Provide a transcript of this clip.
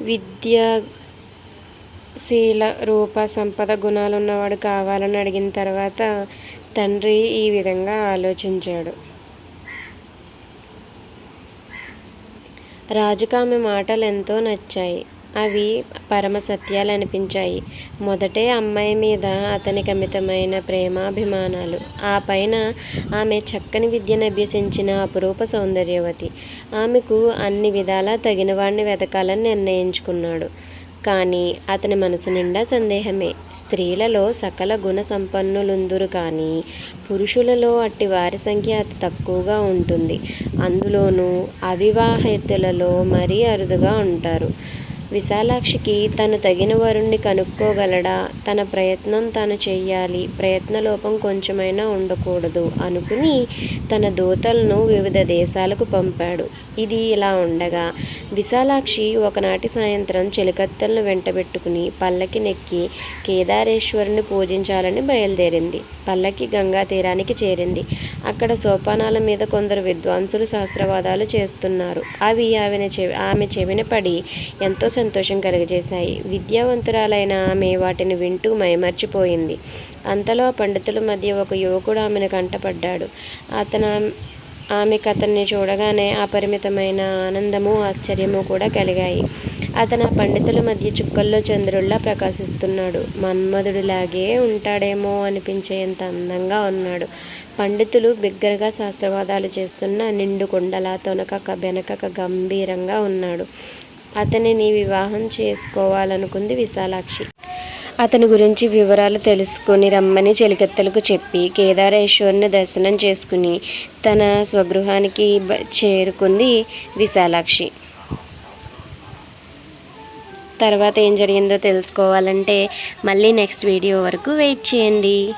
విద్యాశీల రూప సంపద గుణాలున్నవాడు కావాలని అడిగిన తర్వాత తండ్రి ఈ విధంగా ఆలోచించాడు. రాజుకు ఆమె మాటలు ఎంతో నచ్చాయి. అవి పరమ సత్యాలు అనిపించాయి. మొదటే అమ్మాయి మీద అతనికి అమితమైన ప్రేమాభిమానాలు. ఆ పైన ఆమె చక్కని విద్యను అభ్యసించిన అపురూప సౌందర్యవతి. ఆమెకు అన్ని విధాలా తగిన వాడిని వెతకాలని నిర్ణయించుకున్నాడు. కానీ అతని మనసు నిండా సందేహమే. స్త్రీలలో సకల గుణ సంపన్నులుందురు కానీ పురుషులలో అట్టి వారి సంఖ్య అతి తక్కువగా ఉంటుంది. అందులోనూ అవివాహితులలో మరీ అరుదుగా ఉంటారు. విశాలాక్షికి తను తగిన వరుణ్ణి కనుక్కోగలడా? తన ప్రయత్నం తాను చెయ్యాలి. ప్రయత్నలోపం కొంచెమైనా ఉండకూడదు అనుకుని తన దూతలను వివిధ దేశాలకు పంపాడు. ఇది ఇలా ఉండగా విశాలాక్షి ఒకనాటి సాయంత్రం చెలికత్తలను వెంటబెట్టుకుని పల్లకి నెక్కి కేదారేశ్వరుని పూజించాలని బయలుదేరింది. పల్లకి గంగా తీరానికి చేరింది. అక్కడ సోపానాల మీద కొందరు విద్వాంసులు శాస్త్రవాదాలు చేస్తున్నారు. అవి ఆమె చెవి ఆమె చెవిన పడి ఎంతో సంతోషం కలుగజేశాయి. విద్యావంతురాలైన ఆమె వాటిని వింటూ మైమర్చిపోయింది. అంతలో ఆ పండితుల మధ్య ఒక యువకుడు ఆమెను కంటపడ్డాడు. అతను ఆమెకు అతన్ని చూడగానే అపరిమితమైన ఆనందము ఆశ్చర్యము కూడా కలిగాయి. అతను ఆ పండితుల మధ్య చుక్కల్లో చంద్రుల్లా ప్రకాశిస్తున్నాడు. మన్మధుడిలాగే ఉంటాడేమో అనిపించేంత అందంగా ఉన్నాడు. పండితులు బిగ్గరగా శాస్త్రవాదాలు చేస్తున్న నిండు కొండలా తొనకక బెనకక గంభీరంగా ఉన్నాడు. అతనిని వివాహం చేసుకోవాలనుకుంది విశాలాక్షి. అతని గురించి వివరాలు తెలుసుకుని రమ్మని చెలికత్తలకు చెప్పి కేదారేశ్వరుని దర్శనం చేసుకుని తన స్వగృహానికి చేరుకుంది విశాలాక్షి. తర్వాత ఏం జరిగిందో తెలుసుకోవాలంటే మళ్ళీ నెక్స్ట్ వీడియో వరకు వెయిట్ చేయండి.